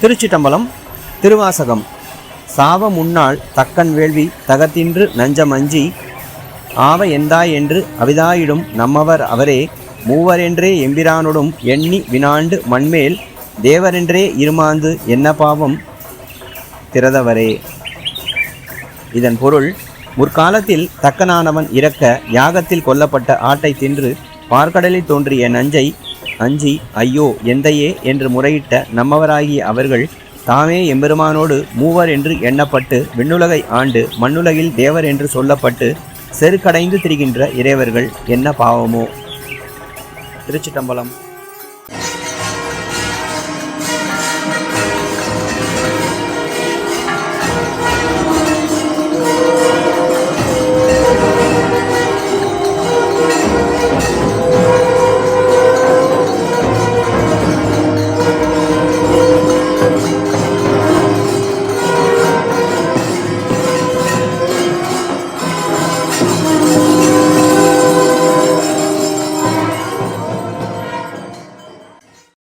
திருச்சிட்டம்பலம் திருவாசகம். சாவ முன்னாள் தக்கன் வேள்வி தகத்தின்று நஞ்சமஞ்சி ஆவ எந்தாய் என்று அவிதாயிடும் நம்மவர் அவரே மூவரென்றே எம்பிரானுடும் எண்ணி வினாண்டு மண்மேல் தேவரென்றே இருமாந்து என்ன பாவம் திறதவரே. இதன் பொருள் முற்காலத்தில் தக்கனானவன் இறக்க யாகத்தில் கொல்லப்பட்ட ஆட்டை தின்று பார்க்கடலில் தோன்றிய நஞ்சை அஞ்சி ஐயோ எந்தையே? என்று முறையிட்ட நம்மவராகிய அவர்கள் தாமே எம்பெருமானோடு மூவர் என்று எண்ணப்பட்டு விண்ணுலகை ஆண்டு மண்ணுலகில் தேவர் என்று சொல்லப்பட்டு செருக்கடைந்து திரிகின்ற இறைவர்கள் என்ன பாவமோ? திருச்சிட்டம்பலம்.